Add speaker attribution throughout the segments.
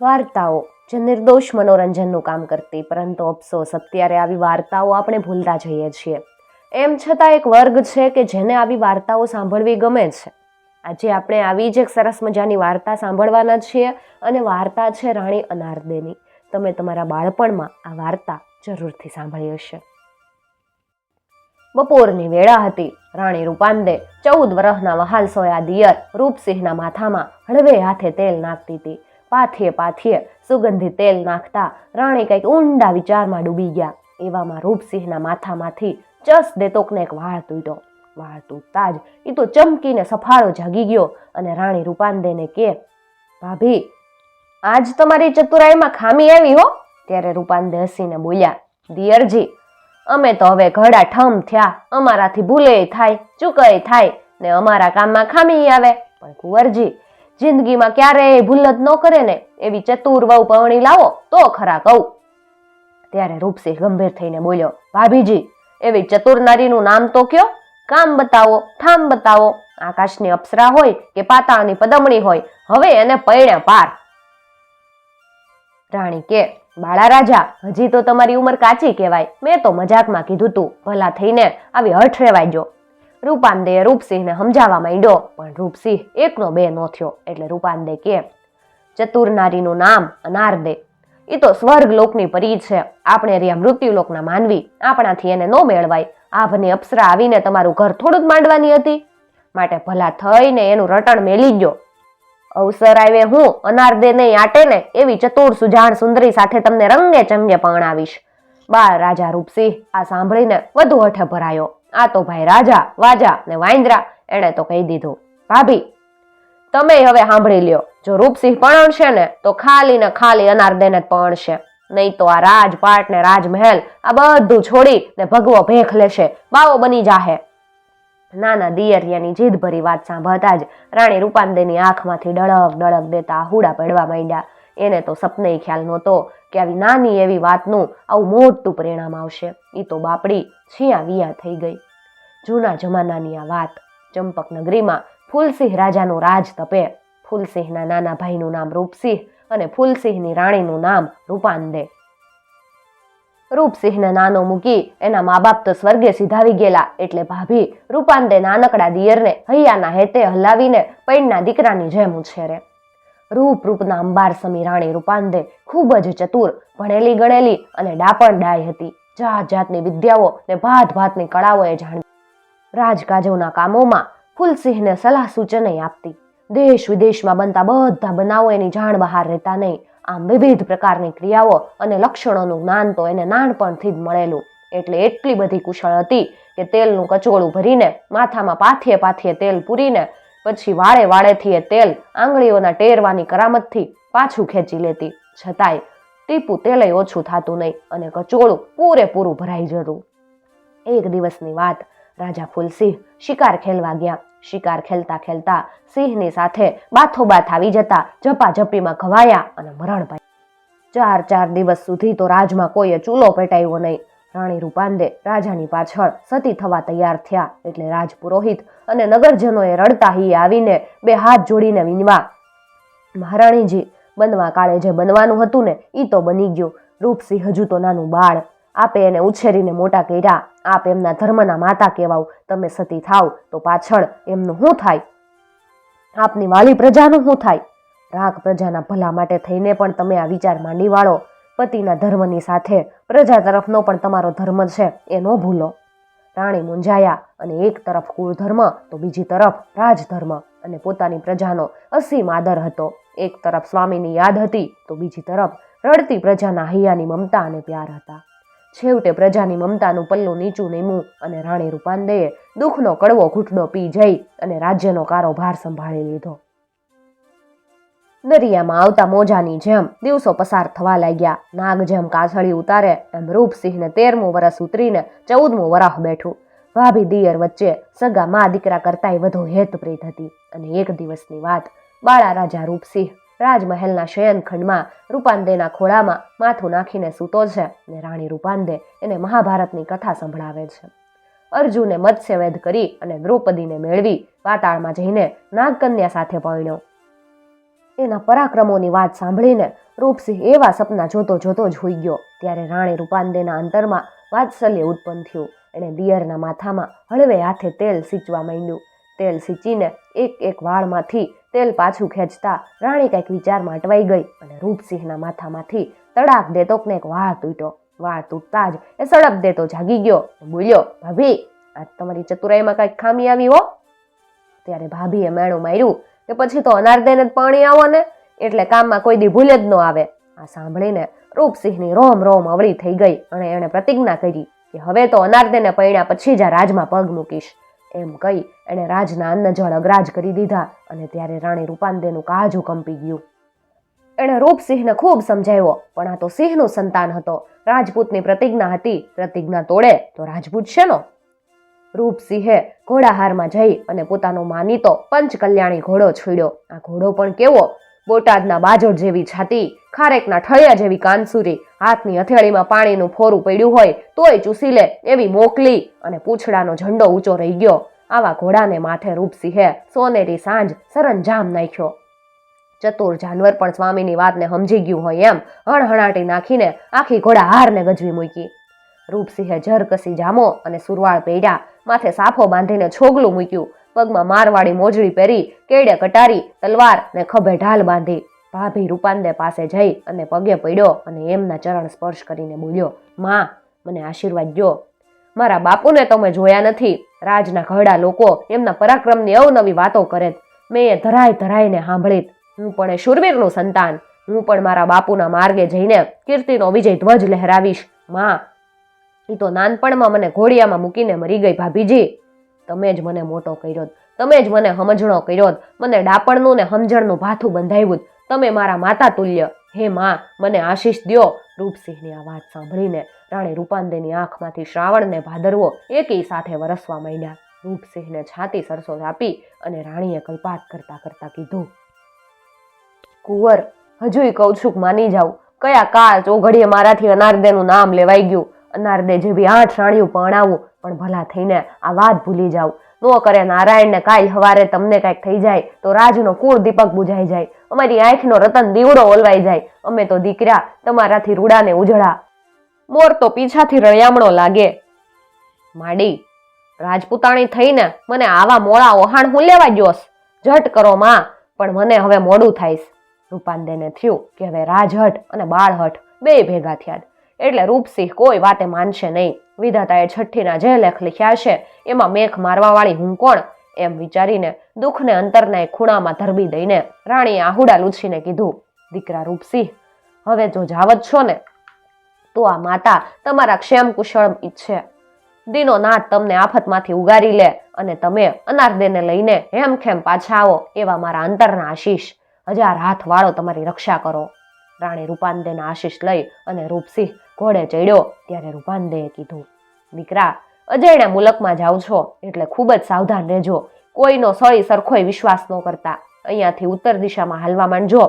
Speaker 1: વાર્તાઓ જે નિર્દોષ મનોરંજનનું કામ કરતી, પરંતુ અફસોસ, અત્યારે આવી વાર્તાઓ આપણે ભૂલતા જઈએ છીએ. એમ છતાં એક વર્ગ છે કે જેને આવી વાર્તાઓ સાંભળવી ગમે છે. આજે આપણે આવી જ એક સરસ મજાની વાર્તા સાંભળવાના છીએ અને વાર્તા છે રાણી અનારદેની. તમે તમારા બાળપણમાં આ વાર્તા જરૂરથી સાંભળી હશે. બપોરની વેળા હતી. રાણી રૂપાંદે ચૌદ વર્ષના વહાલ સોયા દિયર રૂપસિંહના માથામાં હળવે હાથે તેલ નાખતી હતી. પાથીએ પાથે સુગંધિત તેલ નાખતા રાણી કંઈક ઊંડા વિચારમાં ડૂબી ગયા. એવામાં રૂપસિંહના માથામાંથી ચસ દેતોકને એક વાળ તૂટ્યો. વાળ તૂટતા જ એ તો ચમકીને સફાળો જાગી ગયો અને રાણી રૂપાંદેને કે, ભાભી, આજ તમારી ચતુરાઈમાં ખામી આવી હો. ત્યારે રૂપાંદે હસીને બોલ્યા, દિયરજી, અમે તો હવે ઘડા ઠમ થયા, અમારાથી ભૂલે થાય ચૂકે થાય ને અમારા કામમાં ખામી આવે. પણ કુંવરજી જિંદગીમાં ક્યારેય ભૂલ જ ન કરે ને એવી ચતુર વહુ પવણી લાવો તો ખરા કહું. ત્યારે રૂપસિંહ ગંભીર થઈને બોલ્યો, ભાભીજી, એવી ચતુર નારીનું નામ તો કયો? કામ બતાવો, ઠામ બતાવો. આકાશની અપ્સરા હોય કે પાતાળની પદમણી હોય, હવે એને પૈણે પાર. રાણી કે, બાળા રાજા, હજી તો તમારી ઉંમર કાચી કહેવાય. મેં તો મજાકમાં કીધું તું. ભલા થઈને આવી હઠ રેવાય જો રૂપાંદે રૂપસિંહને સમજાવવા માંડ્યો, પણ રૂપસિંહ એકનો બે નો થયો, એટલે રૂપાંદે કે, ચતુર નારીનું નામ અનારદે. એ તો સ્વર્ગ લોકની પરી છે. આપણે રહ્યા મૃત્યુલોકના માનવી. આપણાથી એને ન મેળવાય. આભની અપ્સરા આવીને તમારું ઘર થોડું જ માંડવાની હતી. માટે ભલા થઈને એનું રટણ મેલી ગયો. અવસર આવે હું અનારદે નહીં આટે ને, એવી ચતુર સુજાણ સુંદરી સાથે તમને રંગે ચંગે પરણાવીશ. બાળ રાજા રૂપસિંહ આ સાંભળીને વધુ હઠે ભરાયો આ તો ભાઈ રાજા, વાજા ને વાંદરા, એણે તો કહી દીધું. ભાભી, તમે હવે સાંભળી લ્યો. જો રૂપસિંહ પરણશે ને, તો ખાલી ને ખાલી અનારદેને જ પરણશે નહીં તો આ રાજપાટ ને રાજમહેલ, આ બધું છોડી ને ભગવો ભેખ લેશે. બાવો બની જાહે. નાના દિયરિયાની જીદભરી વાત સાંભળતા જ રાણી રૂપાંદેની આંખમાંથી ડળક ડળક દેતા આહુડા પડવા માંડ્યા. એને તો સપને ખ્યાલ નહોતો કે આવી નાની એવી વાતનું આવું મોટું પરિણામ આવશે. એ તો બાપડી છિયા વિયા થઈ ગઈ. જૂના જમાનાની આ વાત ચંપક નગરીમાં ફૂલસિંહ રાજાનો રાજ તપે. ફૂલસિંહના નાના ભાઈનું નામ રૂપસિંહ અને ફૂલસિંહની રાણીનું નામ રૂપાંદે. રૂપસિંહને નાનો મૂકી એના મા બાપ તો સ્વર્ગે સીધાવી ગયેલા એટલે ભાભી રૂપાંદે નાનકડા દિયરને હૈયાના હેતે હલાવીને પૈણના દીકરાની જેમ ઉછેરે. રૂપ અંબાર સમી રાણી રૂપાંદે ખૂબ જ ચતુર, ભણેલી ગણેલી અને ડાપણ ડાય હતી. જાત જાતની વિદ્યાઓ ને ભાત ભાતની કળાઓ એ જાણતી રાજકાજોના કામોમાં ફૂલસિંહને સલાહ સૂચને આપતી. દેશ વિદેશમાં બનતા બધા બનાવો એની જાણ બહાર રહેતા નહીં. આમ વિવિધ પ્રકારની ક્રિયાઓ અને લક્ષણોનું જ્ઞાન તો એને નાનપણથી જ મળેલું. એટલે એટલી બધી કુશળ હતી કે તેલનું કચોળું ભરીને માથામાં પાથીએ પાથીએ તેલ પૂરીને પછી વાળે વાળેથી એ તેલ આંગળીઓના ટેરવાની કરામતથી પાછું ખેંચી લેતી. છતાંય ટીપું તેલય ઓછું થતું નહીં અને કચોળું પૂરેપૂરું ભરાઈ જતું. એક દિવસની વાત. રાજા ફૂલસિંહ શિકાર ખેલવા ગયા. શિકાર ખેલતા ખેલતા સિંહની સાથે બાથોબાથ આવી જતા ઝપાઝપીમાં ઘવાયા અને મરણ પામ્યા ચાર ચાર દિવસ સુધી તો રાજમાં કોઈએ ચૂલો પેટાયો નહીં. રાણી રૂપાંડે રાજાની પાછળ સતી થવા તૈયાર થયા એટલે રાજ પુરોહિત અને નગરજનોએ રડતા હી આવીને બે હાથ જોડીને વિનવા મહારાણીજી, બનવા કાળે જે બનવાનું હતું ને એ તો બની ગયું. રૂપસિંહ હજુ તો નાનું બાળ. આપે એને ઉછેરીને મોટા કર્યા. આપ એમના ધર્મના માતા કહેવાવ તમે સતી થાવ તો પાછળ એમનું શું થાય? આપની વાલી પ્રજાનું શું થાય? રાગ પ્રજાના ભલા માટે થઈને પણ તમે આ વિચાર માંડી વાળો પતિના ધર્મની સાથે પ્રજા તરફનો પણ તમારો ધર્મ છે, એ ન ભૂલો. રાણી મૂંઝાયા અને એક તરફ કુળ ધર્મ તો બીજી તરફ રાજધર્મ અને પોતાની પ્રજાનો અસીમ આદર હતો. એક તરફ સ્વામીની યાદ હતી, તો બીજી તરફ રડતી પ્રજાના હૈયાની મમતા અને પ્યાર હતા. છેવટે પ્રજાની મમતાનું પલ્લું નીચું નીમું અને રાણી રૂપાંદેએ દુઃખનો કડવો ઘૂંટડો પી જઈ અને રાજ્યનો કારોભાર સંભાળી લીધો. દરિયામાં આવતા મોજાની જેમ દિવસો પસાર થવા લાગ્યા. નાગ જેમ કાછળી ઉતારે, એમ રૂપસિંહને તેરમું વરસ ઉતરીને ચૌદમું વરાહ બેઠું. ભાભી દિયર વચ્ચે સગા મા દીકરા કરતાંય વધુ હેતપ્રીત હતી. અને એક દિવસની વાત, બાળા રાજા રૂપસિંહ રાજમહેલના શયનખંડમાં રૂપાંદેના ખોળામાં માથું નાખીને સૂતો છે ને રાણી રૂપાંદે એને મહાભારતની કથા સંભળાવે છે. અર્જુને મત્સ્યવેદ કરી અને દ્રૌપદીને મેળવી, પાતાળમાં જઈને નાગકન્યા સાથે પરણ્યો. એના પરાક્રમોની વાત સાંભળીને રૂપસિંહ એવા સપના જોતો જોતો જ હોઈ ગયો. ત્યારે રાણી રૂપાંદેના અંતરમાં વાત્સલ્ય ઉત્પન્ન થયું. એણે દિયરના માથામાં હળવે હાથે તેલ સિંચવા માંડ્યું. તેલ સિંચીને એક એક વાળમાંથી તેલ પાછું ખેંચતા રાણી કંઈક વિચારમાં અટવાઈ ગઈ અને રૂપસિંહના માથામાંથી તડાક દેતોકને એક વાળ તૂટ્યો. વાળ તૂટતા જ એ સડપ દેતો જાગી ગયો. બોલ્યો, ભાભી, આજ તમારી ચતુરાઈમાં કંઈક ખામી આવી હો. ત્યારે ભાભીએ મેણું માર્યું. કે પછી તો અનારદેને જ પાણી આવો ને, એટલે કામમાં કોઈ દી ભૂલે જ ન આવે. આ સાંભળીને રૂપસિંહની રોમ રોમ અવળી થઈ ગઈ અને એણે પ્રતિજ્ઞા કરી કે હવે તો અનારદેને પૈણ્યા પછી જ આ રાજમાં પગ મૂકીશ. એમ કહી એણે રાજના અન્ન જળ અગ્રાજ કરી દીધા અને ત્યારે રાણી રૂપાંદેનું કાજુ કંપી ગયું. એણે રૂપસિંહને ખૂબ સમજાવ્યો, પણ આ તો સિંહનું સંતાન હતો. રાજપૂતની પ્રતિજ્ઞા હતી, પ્રતિજ્ઞા તોડે તો રાજપૂત શેનો? રૂપસિંહે ઘોડાહારમાં જઈ અને પોતાનો માનીતો પંચ કલ્યાણી ઘોડો છોડ્યો. આ ઘોડો પણ કેવો? બોટાદના બાજોડ જેવી છાતી, ખારેકના ઠળિયા જેવી કાનસુરી, હાથની હથેળીમાં પાણીનું ફોરું પડ્યું હોય તોય ચૂસી લે એવી મોકલી અને પૂંછડાનો ઝંડો ઊંચો રહી ગયો. આવા ઘોડાને માથે રૂપસિંહે સોનેરી સાંજ સરંજામ નાખ્યો. ચતુર જાનવર પણ સ્વામીની વાતને સમજી ગયું હોય એમ હણહણાટી નાખીને આખી ઘોડા હારને ગજવી મૂકી. રૂપસિંહે જર કસી જામો અને સુરવાળ પહેર્યા. માથે સાફો બાંધીને છોગલું મૂક્યું. પગમાં મારવાળી મોજડી પહેરી કેડે કટારી, તલવાર ને ખભે ઢાલ બાંધી. ભાભી રૂપાંદે પાસે જઈ અને પગે પડ્યો અને એમના ચરણ સ્પર્શ કરીને બોલ્યો, માં, મને આશીર્વાદ દ્યો. મારા બાપુને તમે જોયા નથી. રાજના ઘરડા લોકો એમના પરાક્રમની અવનવી વાતો કરે મેં એ ધરાય ધરાઈને સાંભળીત. હું પણ એ શૂરવીરનું સંતાન. હું પણ મારા બાપુના માર્ગે જઈને કીર્તિનો વિજય ધ્વજ લહેરાવીશ. માં એ તો નાનપણમાં મને ઘોડિયામાં મૂકીને મરી ગઈ ભાભીજી. તમે જ મને મોટો કર્યો તમે જ મને સમજણો કર્યો મને ડાપણનું ને સમજણનું ભાથું બંધાવ્યું તમે મારા માતા તુલ્ય, હે માં, મને આશીષ દ્યો. રૂપસિંહની આ વાત સાંભળીને રાણી રૂપાંદેની આંખમાંથી શ્રાવણ ને ભાદરવો એકી સાથે વરસવા માંડ્યા. રૂપસિંહને છાતી સરસો આપી અને રાણીએ કલ્પાત કરતા કરતા કીધું, કુંવર હજુય કહું છું માની જાઉં. કયા કાળ ચોઘડીએ મારાથી અનારદેનું નામ લેવાઈ ગયું? અનારદે જેવી આઠ રાણીઓ પરણાવું પણ ભલા થઈને આ વાત ભૂલી જાવ નો કરે નારાયણને કાલ હવારે તમને કાંઈક થઈ જાય, તો રાજનો કુળ દીપક બુજાઈ જાય. અમારી આંખનો રતન દીવડો ઓલવાઈ જાય. અમે તો દીકરા તમારાથી રૂડાને ઉજળા. મોર તો પીછાથી રળિયામણો લાગે. માડી, રાજપૂતાણી થઈને મને આવા મોળા ઓહાણ હું લેવા જોશ જટ કરો માં, પણ મને હવે મોડું થાઈશ. રૂપાંદેને થયું કે હવે રાજહટ અને બાળહટ બે ભેગા થયા એટલે રૂપસિંહ કોઈ વાતે માનશે નહીં. વિધાતાએ છઠ્ઠીના જે લેખ લખ્યા છે, એમાં મેખ મારવાવાળી હું કોણ? એમ વિચારીને દુઃખને અંતરના એક ખૂણામાં ધરબી દઈને રાણીએ આહુડા લૂછીને કીધું, દીકરા રૂપસિંહ, હવે જો જાવત છો ને. તો આ માતા તમારા ક્ષેમ કુશળ ઈચ્છે. દીનો નાથ તમને આફતમાંથી ઉગારી લે અને તમે અનારદેને લઈને હેમખેમ પાછા આવો એવા મારા અંતરના આશીષ. હજાર હાથ વાળો તમારી રક્ષા કરો. રાણી રૂપાંદેના આશીષ લઈ અને રૂપસિંહ ઘોડે ચડ્યો ત્યારે રૂપાંદેએ કીધું, દીકરા, અજયના મુલકમાં જાઓ છો એટલે ખૂબ જ સાવધાન રહેજો. કોઈનો સળી સરખોય વિશ્વાસ ન કરતા. અહીંયાથી ઉત્તર દિશામાં હાલવા માંડજો.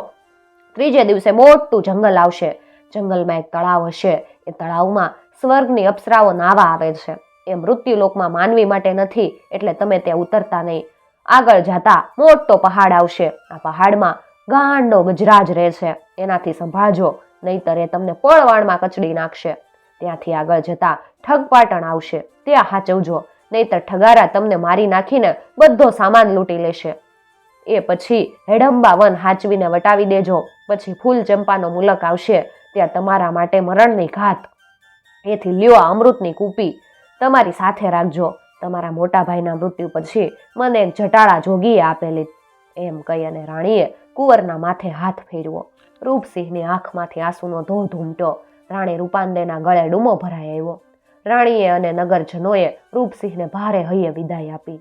Speaker 1: ત્રીજે દિવસે મોટું જંગલ આવશે. જંગલમાં એક તળાવ હશે. એ તળાવમાં સ્વર્ગની અપ્સરાઓ નાવા આવે છે. એ મૃત્યુલોકમાં માનવી માટે નથી એટલે તમે ત્યાં ઉતરતા નહીં. આગળ જતા મોટો પહાડ આવશે. આ પહાડમાં ગાંડો ગજરાજ રહે છે એનાથી સંભાળજો. નહીતર એ તમને પળવાણમાં કચડી નાખશે. ત્યાંથી આગળ જતા ઠગપાટણ આવશે. ત્યાં હાચવજો. નહીતર ઠગારા તમને મારી નાખીને બધો સામાન લૂંટી લેશે. એ પછી હેડંબા વન હાચવીને વટાવી દેજો. પછી ફૂલ ચંપાનો મુલક આવશે. ત્યાં તમારા માટે મરણની ઘાત. એથી લ્યો અમૃતની કૂપી. તમારી સાથે રાખજો. તમારા મોટા ભાઈના મૃત્યુ પછી મને એક જટાળા જોગીએ આપેલી. એમ કહી અને રાણીએ કુંવરના માથે હાથ ફેરવો. રૂપસિંહની આંખમાંથી આંસુનો ધોધ ઉમટ્યો. રાણી રૂપાંદેના ગળે ડૂમો ભરાઈ આવ્યો. રાણીએ અને નગરજનોએ રૂપસિંહને ભારે હૈયે વિદાય આપી.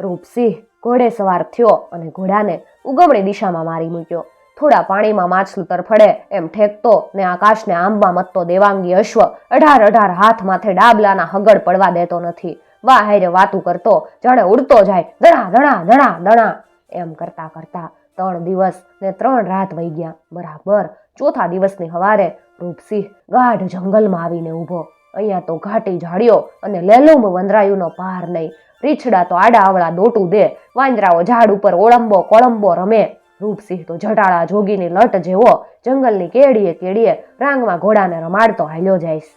Speaker 1: રૂપસિંહ ઘોડે સવાર થયો અને ઘોડાને ઉગમણી દિશામાં મારી મૂક્યો. થોડા પાણીમાં માછલું તરફડે એમ ઠેકતો ને આકાશને આંબા મતતો દેવાંગી અશ્વ અઢાર અઢાર હાથ માથે ડાબલાના હગડ પડવા દેતો નથી. વાહ હારે વાતું કરતો. જાણે ઉડતો જાય. ધણા ધણા ધણા દણા એમ કરતા કરતા ત્રણ દિવસ ને ત્રણ રાત વહી ગયા. બરાબર ચોથા દિવસની હવારે રૂપસિંહ ગાઢ જંગલમાં આવીને ઊભો. અહીંયા તો ઘાટી ઝાડીઓ અને લેલુંબ વંદરાયુનો પાર નહીં. રીછડા તો આડા આવડા દોટું દે. વાંદરાઓ ઝાડ ઉપર ઓળંબો કોળંબો રમે. રૂપસિંહ તો જટાળા જોગીની લટ જેવો જંગલની કેડીએ કેડીએ રાંગમાં ઘોડાને રમાડતો હાલ્યો જાયશ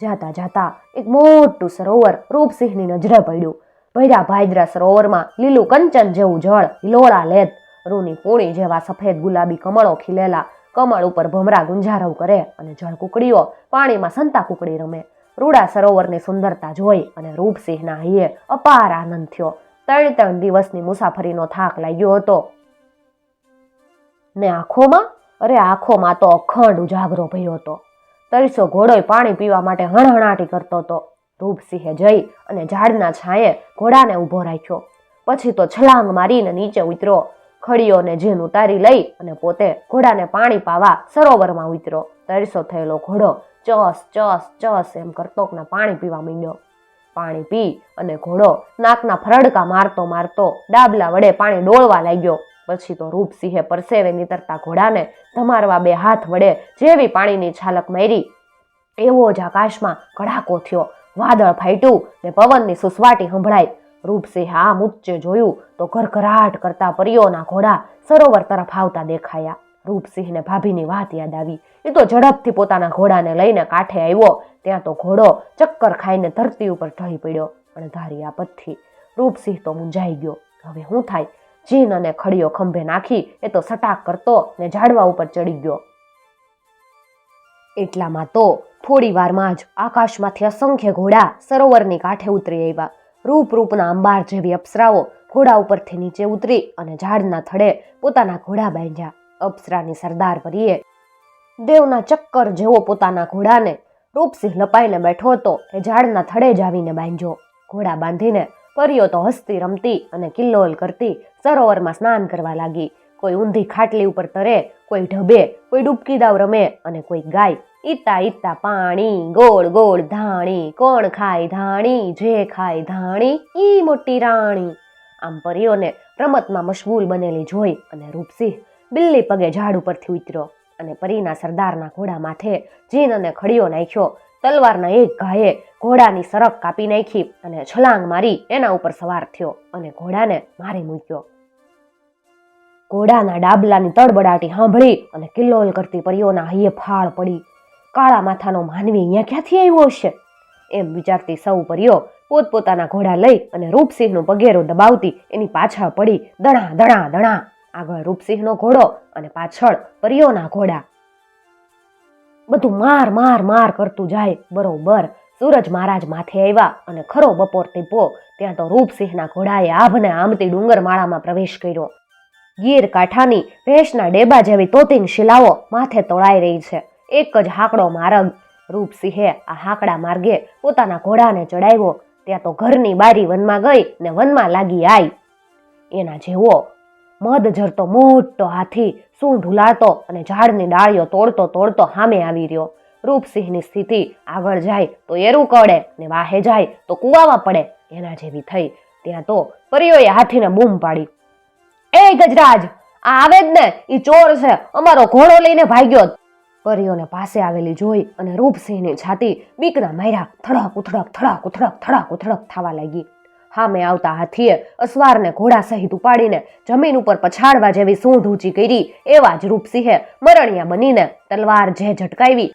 Speaker 1: જાતા જાતા એક મોટું સરોવર રૂપસિંહની નજરે પડ્યું. ભર્યા ભાદરા સરોવરમાં લીલું કંચન જેવું જળ, લોળા લેત, રૂની પૂણી જેવા સફેદ ગુલાબી કમળો ખીલેલા, કમળ ઉપર ભમરા ગુંજારવ કરે અને જળ કુકડીઓ પાણીમાં સંતા કુકડી રમે. રૂડા સરોવરની સુંદરતા જોઈ અને રૂપસિંહના હૈયે અપાર આનંદ થયો. ત્રણ ત્રણ દિવસની મુસાફરીનો થાક લાગ્યો હતો. ને આંખોમાં? અરે, આંખોમાં તો અખંડ ઉજાગરો ભયો હતો. તરીસો ઘોડોય પાણી પીવા માટે હણહણાટી કરતો હતો. રૂપસિંહે જઈ અને ઝાડના છાંયે ઘોડાને ઊભો રાખ્યો. પછી તો છલાંગ મારીને નીચે ઉતર્યો ખડીઓને જેન ઉતારી લઈ અને પોતે ઘોડાને પાણી પાવા સરોવરમાં ઉતર્યો તરસો થયેલો ઘોડો ચસ ચસ ચસ એમ કરતોકને પાણી પીવા માંડ્યો. પાણી પી અને ઘોડો નાકના ફરડકા મારતો મારતો ડાબલા વડે પાણી ડોળવા લાગ્યો. પછી તો રૂપસિંહે પરસેવે નીતરતા ઘોડાને ધમારવા બે હાથ વડે જેવી પાણીની છાલક મારી. એવો જ આકાશમાં કડાકો થયો. વાદળ ફાટ્યું ને પવનની સુસવાટી સંભળાઈ. રૂપસિંહ આમ ઉચ્ચે જોયું તો ઘરઘરાટ કરતા પરીઓના ઘોડા સરોવર તરફ આવતા દેખાયા. રૂપસિંહને ભાભીની વાત યાદ આવી. એ તો ઝડપથી પોતાના ઘોડાને લઈને કાંઠે આવ્યો. ત્યાં તો ઘોડો ચક્કર ખાઈને ધરતી ઉપર ઢળી પડ્યો અણધારી આપતથી રૂપસિંહ તો મૂંઝાઈ ગયો. હવે શું થાય? જીન અને ખડીઓ ખંભે નાખી એ તો સટાક કરતો ને ઝાડવા ઉપર ચડી ગયો. એટલામાં તો થોડી વારમાં જ આકાશમાંથી અસંખ્ય ઘોડા સરોવરની કાંઠે ઉતરી આવ્યા. રૂપ રૂપના અંબાર જેવી અપ્સરાઓ ઘોડા ઉપરથી નીચે ઉતરી અને ઝાડના થડે પોતાના ઘોડા બાંધ્યા. અપ્સરાની સરદાર પરીએ દેવના ચક્કર જેવો પોતાના ઘોડાને રૂપસિંહ લપાઈને બેઠો હતો એ ઝાડના થડે જ આવીને બાંધ્યો. ઘોડા બાંધીને પરીઓ તો હસતી રમતી અને કિલ્લોલ કરતી સરોવરમાં સ્નાન કરવા લાગી. કોઈ ઊંધી ખાટલી ઉપર તરે, કોઈ ઢબે, કોઈ ડૂબકી દાવ રમે અને કોઈ ગાય ઈતા ઈતા પાણી, ગોળ ગોળ ધાણી, કોણ ખાય ધાણી, જે ખાય ધાણી, ઈ મોટી રાણી. આમ પરીઓને રમતમાં મશગુલ બનેલી જોઈ અને રૂપસિંહ બિલ્લી પગે ઝાડ ઉપરથી ઉતર્યો અને પરીના સરદારના ઘોડા માથે જીન અને ખડીયો નાખ્યો. તલવારના એક ઘાએ ઘોડાની સરક કાપી નાખી અને છલાંગ મારી એના ઉપર સવાર થયો અને ઘોડાને મારી મૂક્યો. ઘોડાના ડાબલાની તડબડાટી સાંભળી અને કિલ્લોલ કરતી પરીઓના હૈયે ફાળ પડી. કાળા માથાનો માનવી અહીંયા ક્યાંથી આવ્યો હશે? એમ વિચારતી સૌ પરીઓ પોતપોતાના ઘોડા લઈ અને રૂપસિંહનો પગેરો દબાવતી એની પાછળ પડી દણા દણા દણા. આગળ રૂપસિંહનો ઘોડો અને પાછળ પરીઓના ઘોડા. બધું માર માર માર કરતું જાય, બરોબર. સૂરજ મહારાજ માથે આવ્યા અને ખરો બપોર તીપો ત્યાં તો રૂપસિંહના ઘોડાએ આભને આમતી ડુંગર માળામાં પ્રવેશ કર્યો. ગીર કાંઠાની ભેંસના ડેબા જેવી તોતિંગ શિલાઓ માથે તોળાઈ રહી છે. એક જ હાકડો માર્ગ. રૂપસિંહે આ હાકડા માર્ગે પોતાના ઘોડાને ચડાવ્યો. ત્યાં તો ઘરની બારી વનમાં ગઈ ને વનમાં લાગી આઈ. એના જેવો મધ ઝરતો મોટો હાથી શું ઢુલાતો અને ઝાડની ડાળીઓ તોડતો તોડતો સામે આવી રહ્યો. રૂપસિંહની સ્થિતિ આગળ જાય તો એરું કડે ને વાહે જાય તો કૂવામાં પડે. એના જેવી થઈ. ત્યાં તો પરીઓએ હાથીને બૂમ પાડી. એ ગજરાજ, આ આવે જ ને? એ ચોર છે. અમારો ઘોડો લઈને ભાગ્યો જ." પરીઓને પાસે આવેલી જોઈ અને રૂપસિંહની છાતી બીકના માર્યા, થડક ઉથડક થડક ઉથડક થડક ઉથડક થવા લાગી. હામે આવતા હાથીએ અસવારને ઘોડા સહિત ઉપાડીને જમીન ઉપર પછાડવા જેવી સૂંઢ ઊંચી કરી, એવા જ રૂપસિંહે મરણિયા બનીને તલવાર જે ઝટકાવી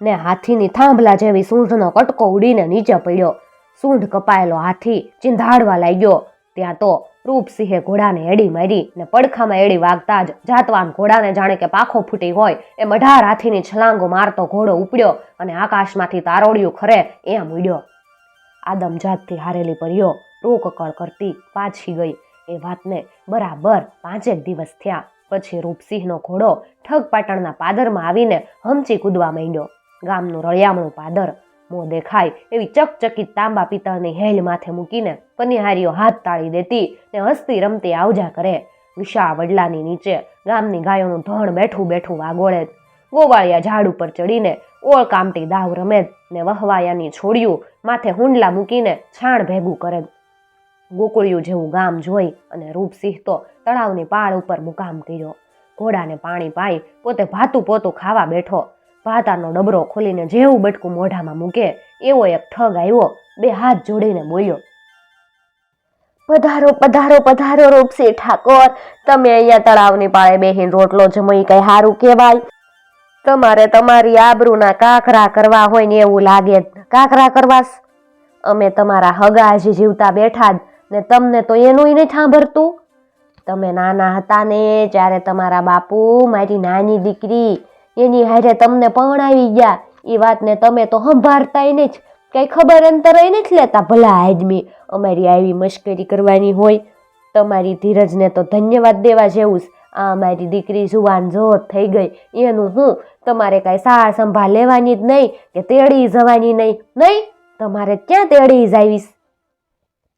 Speaker 1: ને હાથીની થાંભલા જેવી સૂંઢનો કટકો ઉડીને નીચે પડ્યો. સૂંઢ કપાયેલો હાથી ચિંધાડવા લાગ્યો. ત્યાં તો રૂપસિંહે ઘોડાને એડી મારી ને પડખામાં એડી વાગતા જ જાતવાન ઘોડાને જાણે કે પાખો ફૂટી હોય એમ અઢાર હાથીની છલાંગો મારતો ઘોડો ઉપડ્યો અને આકાશમાંથી તારોડિયું ખરે એમ ઉડ્યો. આદમજાતથી હારેલી પરીઓ રોકકળ કરતી પાછી ગઈ. એ વાતને બરાબર પાંચેક દિવસ થયા. પછી રૂપસિંહનો ઘોડો ઠગ પાટણના પાદરમાં આવીને હમચી કૂદવા માંડ્યો. ગામનું રળિયામણું પાદર મોં દેખાય એવી ચકચકિત તાંબા પિત્તળની હેલ માથે મૂકીને પનિહારીઓ હાથ તાળી દેતી ને હસતી રમતી આવજા કરે. વિશા વડલાની નીચે ગામની ગાયોનું ધણ બેઠું બેઠું વાગોળે. ગોવાળિયા ઝાડ ઉપર ચડીને ઓળ કામટી દાવ રમે ને વહવાયાની છોડ્યું માથે હુંડલા મૂકીને છાણ ભેગું કરે. ગોકુળિયું જેવું ગામ જોઈ અને રૂપસિંહ તો તળાવની પાળ ઉપર મુકામ કર્યો. ઘોડાને પાણી પાઈ પોતે ભાતું પોતું ખાવા બેઠો. ભાતાનો ડબરો ખોલીને જેવું બટકું મોઢામાં મૂકે, એવો એક ઠગ આવ્યો, બે હાથ જોડીને બોલ્યો, પધારો પધારો પધારો રૂપસી ઠાકોર. તમે અહીંયા તળાવની પાળે બેહીન રોટલો જમી કઈ સારું કહેવાય? તમારે તમારી આબરૂના કાકરા કરવા હોય ને એવું લાગે કાકરા કરવાસ? અમે તમારા હગા હજી જીવતા બેઠા જ ને તમને તો એનુંય નહીં સાંભળતું તમે નાના હતા ને, જ્યારે તમારા બાપુ મારી નાની દીકરી એની હારે તમને પરણાવી ગયા. એ વાતને તમે તો સંભાળતાય નહીં જ. કંઈ ખબર અંતરે નથી લેતા ભલા આદમી. અમારી આવી મશ્કરી કરવાની હોય. તમારી ધીરજને તો ધન્યવાદ દેવા જેવું. આ મારી દીકરી જુવાન જોત થઈ ગઈ. એનું હું તમારે કાંઈ સાર સંભાળ લેવાની જ નહીં કે તેડી જવાની નહીં. નહીં, તમારે ક્યાં તેડી જાવીશ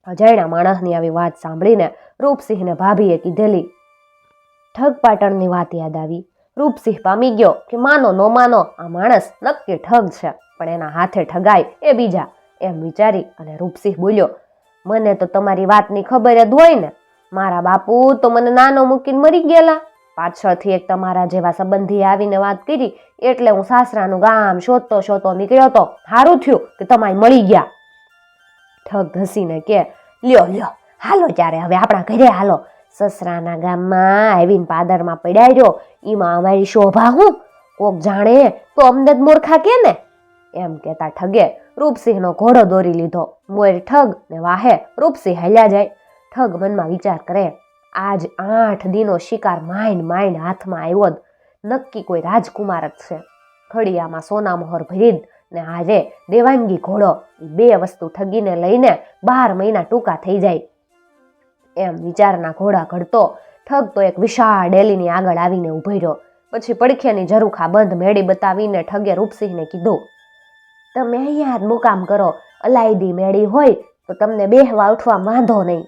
Speaker 1: અજાયણા માણસની આવી વાત સાંભળીને રૂપસિંહને ભાભીએ કીધેલી. ઠગ પાટણની વાત યાદ આવી. રૂપસિંહ પામી ગયો કે માનો નો માનો આ માણસ નક્કી ઠગ છે, પણ એના હાથે ઠગાય એ બીજા, એમ વિચારી અને રૂપસિંહ બોલ્યો, મને તો તમારી વાતની ખબર જ હોય ને. મારા બાપુ તો મને નાનો મૂકીને મરી ગયેલા. પાછળથી એક તમારા જેવા સંબંધી આવીને વાત કરી, એટલે હું સાસરાનું ગામ શોધતો શોધતો નીકળ્યો તો સારું થયું કે તમારે મળી ગયા. ઠગ ધસીને કે, લ્યો લ્યો, હાલો ત્યારે હવે આપણા ઘરે હાલો. સસરાના ગામમાં આવીને પાદરમાં પડ્યા રહ્યો. એમાં અમારી શોભા હું? કોક જાણે તો અમને જ મૂર્ખા કે ને? એમ કહેતા ઠગે રૂપસિંહનો ઘોડો દોરી લીધો. મોર ઠગ ને વાહે રૂપસિંહ હાલ્યા જાય. ઠગ મનમાં વિચાર કરે, આજ આઠ દિનો શિકાર માઇન્ડ માઇન્ડ હાથમાં આવ્યો જ. નક્કી કોઈ રાજકુમાર જ છે. ખડિયામાં સોના મોહર ભરી ને હારે દેવાંગી ઘોડો. બે વસ્તુ ઠગીને લઈને બાર મહિના ટૂંકા થઈ જાય. એમ વિચારના ઘોડા ઘડતો ઠગ તો એક વિશાળ ડેલીની આગળ આવીને ઊભો રહ્યો. પછી પડખેની ઝરૂખા બંધ મેળી બતાવીને ઠગે રૂપસિંહને કીધું, તમે અહીંયા જ મુકામ કરો, અલાયદી મેળી હોય તો તમને બેહવા ઉઠવા વાંધો નહીં.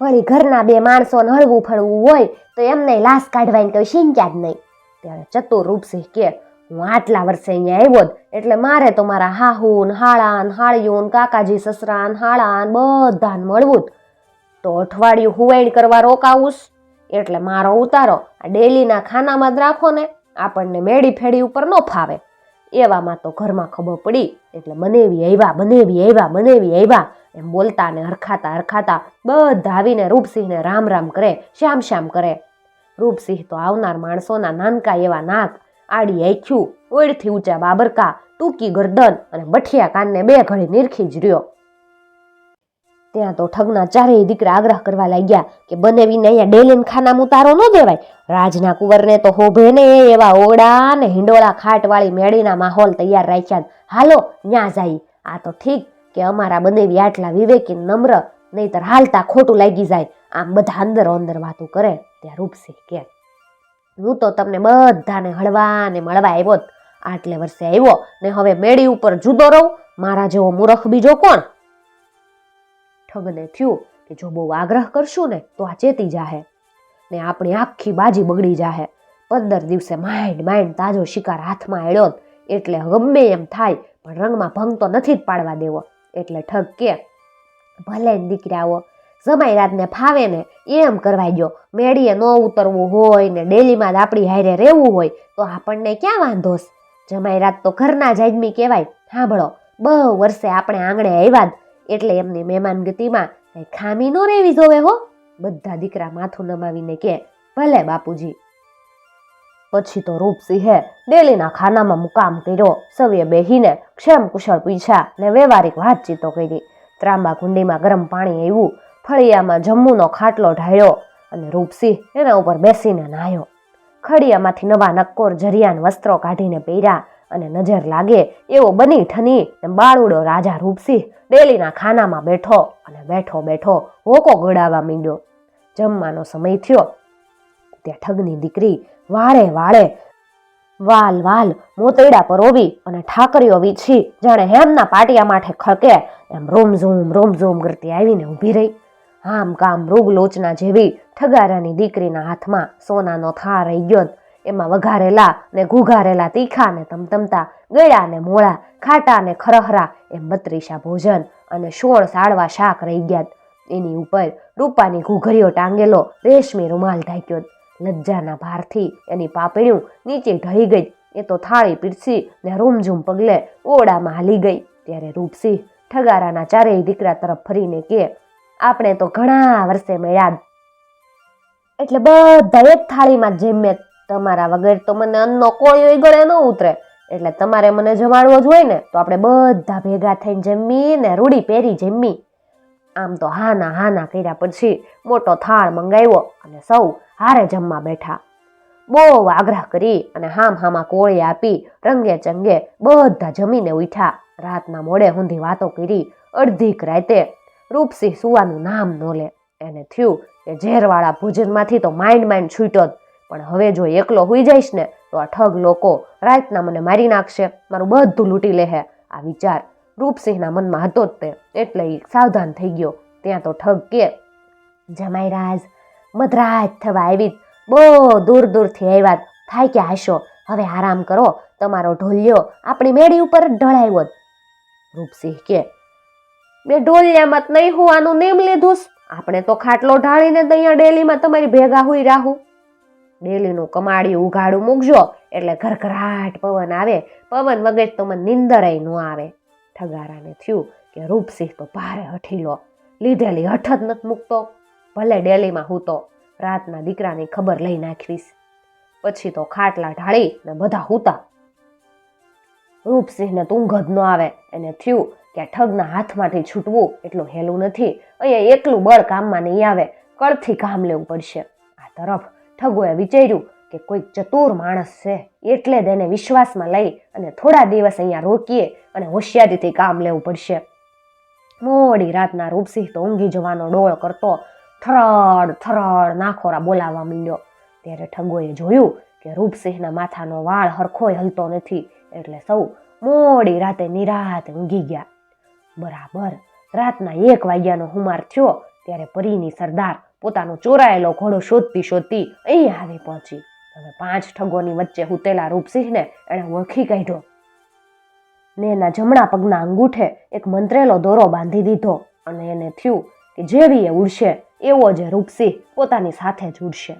Speaker 1: વળી ઘરના બે માણસો હળવું ફળવું હોય તો એમને લાશ કાઢવાની કોઈ શીંક્યા જ નહીં. ત્યારે ચતુર રૂપસિંહ કે, હું આટલા વર્ષે અહીંયા આવ્યો જ, એટલે મારે તો મારા હાહુન, હાળાન હાળિયું કાકાજી, સસરાન, હાળાન બધાને મળવું જ. તો અઠવાડિયું હુવાઈડ કરવા રોકાવુંસ એટલે મારો ઉતારો આ ડેલીના ખાનામાં જ રાખો ને, આપણને મેળી ફેડી ઉપર ન ફાવે. એવામાં તો ઘરમાં ખબર પડી, એટલે બનેવી આવ્યા બનેવી આવ્યા બનેવી આવ્યા એમ બોલતા ને હરખાતા હરખાતા બધા આવીને રૂપસિંહને રામ રામ કરે, શ્યામ શ્યામ કરે. રૂપસિંહ તો આવનાર માણસોના નાનકા એવા નાક, આડી આખ્યું ઓળથી ઊંચા બાબરકા, ટૂંકી ગરદન અને બઠિયા કાનને બે ઘડી નિરખી જ રહ્યો. ત્યાં તો ઠગના ચારેય દીકરા આગ્રહ કરવા લાગ્યા કે બનેવીને અહીંયા ડેલીન ખાનામાં ઉતારો ન દેવાય. રાજના કુંવરને તો હોભે ને એવા ઓરડા ને હિંડોળા ખાટવાળી મેળીના માહોલ તૈયાર રાખ્યા હાલો, ન્યા જાય. આ તો ઠીક કે અમારા બનેવી આટલા વિવેકી નમ્ર, નહીતર હાલતા ખોટું લાગી જાય. આમ બધા અંદર અંદર વાતો કરે, ત્યાં રૂપસિંહ કે, હું તો તમને બધાને હળવા ને મળવા આવ્યો. આટલે વર્ષે આવ્યો ને હવે મેળી ઉપર જુદો રહું. મારા જેવો મૂરખ બીજો કોણ? ઠગને થયું કે જો બહુ આગ્રહ કરશું ને તો આ ચેતી જાહે ને આપણી આખી બાજી બગડી જાહે. પંદર દિવસે માઇન્ડ માઇન્ડ તાજો શિકાર હાથમાં આવ્યો એટલે ગમે એમ થાય, પણ રંગમાં ભંગ તો નથી જ પાડવા દેવો. એટલે ઠગ કે, ભલે દીકરાઓ, જમાઈ રાતને ફાવે ને એમ કરવાઈ ગયો મેળીએ ન ઉતરવું હોય ને ડેલીમાં જ આપણી હારે રહેવું હોય, તો આપણને ક્યાં વાંધો જમાઈ રાત તો ઘરના જાજમી કહેવાય. સાંભળો, બહુ વર્ષે આપણે આંગણે આવ્યા જ એટલે એમની મહેમાન ગતિમાં ખામી ન રહેવી જોવે હો. બધા દીકરા માથું નમાવીને કે, ભલે બાપુજી. પછી તો રૂપસિંહે ડેલીના ખાનામાં મુકામ કર્યો. સવે બેહીને ક્ષેમ કુશળ પૂછ્યા ને વ્યવહારિક વાતચીતો કરી. ત્રાંબા કુંડીમાં ગરમ પાણી આવ્યું ફળિયામાં જમ્મુનો ખાટલો ઢાળ્યો અને રૂપસિંહ એના ઉપર બેસીને નાહ્યો. ખડિયામાંથી નવા નક્કોર જરિયાન વસ્ત્રો કાઢીને પહેર્યા. અને નજર લાગે એવો બની ઠની બાળુડો રાજા રૂપસિંહ ડેલીના ખાનામાં બેઠો અને બેઠો બેઠો હોકો ગળાવા માંડ્યો જમવાનો સમય થયો ત્યાં ઠગની દીકરી વાળે વાળે વાલ વાલ મોતેડા પર ઓવી અને ઠાકરીઓ વીછી જાણે હેમના પાટિયા માથે ખકે એમ રોમઝૂમ રોમઝૂમ કરતી આવીને ઊભી રહી આમ કામ મૃગલોચના જેવી ઠગારાની દીકરીના હાથમાં સોનાનો થાર રહી ગયો. એમાં વઘારેલા ને ઘૂઘારેલા તીખા ને તમતમતા, ગળ્યા ને મોળા, ખાટા ને ખરહરા એમ બત્રીસા ભોજન અને સોળ સાડવા શાક રહી ગયા એની ઉપર રૂપાની ઘૂઘરીઓ ટાંગેલો રેશમી રૂમાલ ઢાંક્યો. લજ્જાના ભારથી એની પાપણ્યું નીચે ઢળી ગઈ. એ તો થાળી પીરસી ને રૂમઝૂમ પગલે ઓરડામાં હાલી ગઈ. ત્યારે રૂપસિંહ ઠગારાના ચારેય દીકરા તરફ ફરીને કે, આપણે તો ઘણા વર્ષે મળ્યા એટલે બધા એક થાળીમાં જેમે તમારા વગર તો મને અન્નનો કોળિયો ગળે ન ઉતરે. એટલે તમારે મને જમાડવો જ હોય ને, તો આપણે બધા ભેગા થઈને જમી ને રૂડી પહેરી જમી. આમ તો હાના હાના કર્યા પછી મોટો થાળ મંગાવ્યો અને સૌ હારે જમવા બેઠા. બહુ આગ્રહ કરી અને હામ હામાં કોળી આપી, રંગે ચંગે બધા જમીને ઉઠ્યા. રાતના મોડે ઊંધી વાતો કરી અડધીક રાતે રૂપસિંહ સુવાનું નામ ન લે. એને થયું કે ઝેરવાળા ભોજનમાંથી તો માઇન્ડ માઇન્ડ છૂટ્યો જ પણ હવે જો એકલો હોઈ જઈશ ને, તો આ ઠગ લોકો રાતના મને મારી નાખશે, મારું બધું લૂંટી લેહે. આ વિચાર રૂપસિંહના મનમાં હતો જ તે, એટલે એ સાવધાન થઈ ગયો. ત્યાં તો ઠગ કે જમાઈરાજ મધરાજ થવા આવી બહુ દૂર દૂરથી આવ્યા થાય કે હાશો હવે આરામ કરો, તમારો ઢોલિયો આપણી મેળી ઉપર જ ઢળાવ્યો રૂપસિંહ કે, મેં ઢોલિયામાં નહીં હોવાનું, નેમ લીધું આપણે તો ખાટલો ઢાળીને અહીંયા ડેલીમાં તમારી ભેગા હોઈ રાહું. ડેલીનું કમાડિયું ઉઘાડું મૂકજો. એટલે ઘરઘરાટ પવન આવે. પવન વગર તો મને નિંદરય ન આવે. ઠગારાને થયું કે રૂપસિંહ તો ભારે હઠીલો. લીધેલી હઠ જ નથી મૂકતો. ભલે ડેલીમાં હું તો રાતના દીકરાની ખબર લઈ નાખવીશ. પછી તો ખાટલા ઢાળી ને બધા હૂતા. રૂપસિંહને ઊંઘ જ ન આવે. એને થયું કે આ ઠગના હાથમાંથી છૂટવું એટલું હેલું નથી. અહીંયા એકલું બળ કામમાં નહીં આવે. કળથી કામ લેવું પડશે. આ તરફ ઠગોએ વિચાર્યું કે કોઈક ચતુર માણસ છે, એટલે એને વિશ્વાસમાં લઈ અને થોડા દિવસ અહીંયા રોકીએ અને હોશિયારીથી કામ લેવું પડશે. મોડી રાતના રૂપસિંહ તો ઊંઘી જવાનો ડોળ કરતો થરડ થરડ નાખોરા બોલાવવા માંડ્યો. ત્યારે ઠગોએ જોયું કે રૂપસિંહના માથાનો વાળ હરખોય હલતો નથી, એટલે સૌ મોડી રાતે નિરાત ઊંઘી ગયા. બરાબર રાતના એક વાગ્યાનો હુમાર થયો, ત્યારે પરીની સરદાર પોતાનો ચોરાયેલો ઘોડો શોધતી શોધતી અહીં આવી પહોંચી. હવે પાંચ ઠગોની વચ્ચે હુતેલા રૂપસિંહને એણે ઓળખી કાઢ્યો. ને એના જમણા પગના અંગૂઠે એક મંત્રેલો દોરો બાંધી દીધો અને એને થયું કે જેવી એ ઉડશે, એવો જ રૂપસિંહ પોતાની સાથે જ ઉડશે.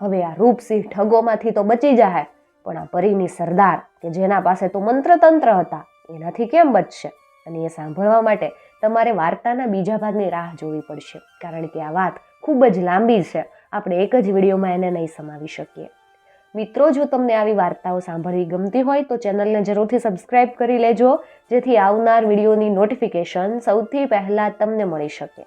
Speaker 1: હવે આ રૂપસિંહ ઠગોમાંથી તો બચી જાય, પણ આ પરીની સરદાર, કે જેના પાસે તો મંત્રતંત્ર હતા, એનાથી કેમ બચશે? અને એ સાંભળવા માટે તમારે વાર્તાના બીજા ભાગની રાહ જોવી પડશે, કારણ કે આ વાત ખૂબ જ લાંબી છે. આપણે એક જ વિડીયોમાં એને નહીં સમાવી શકીએ. મિત્રો, જો તમને આવી વાર્તાઓ સાંભળવી ગમતી હોય, તો ચેનલને જરૂરથી સબસ્ક્રાઇબ કરી લેજો, જેથી આવનાર વિડીયોની નોટિફિકેશન સૌથી પહેલાં તમને મળી શકે.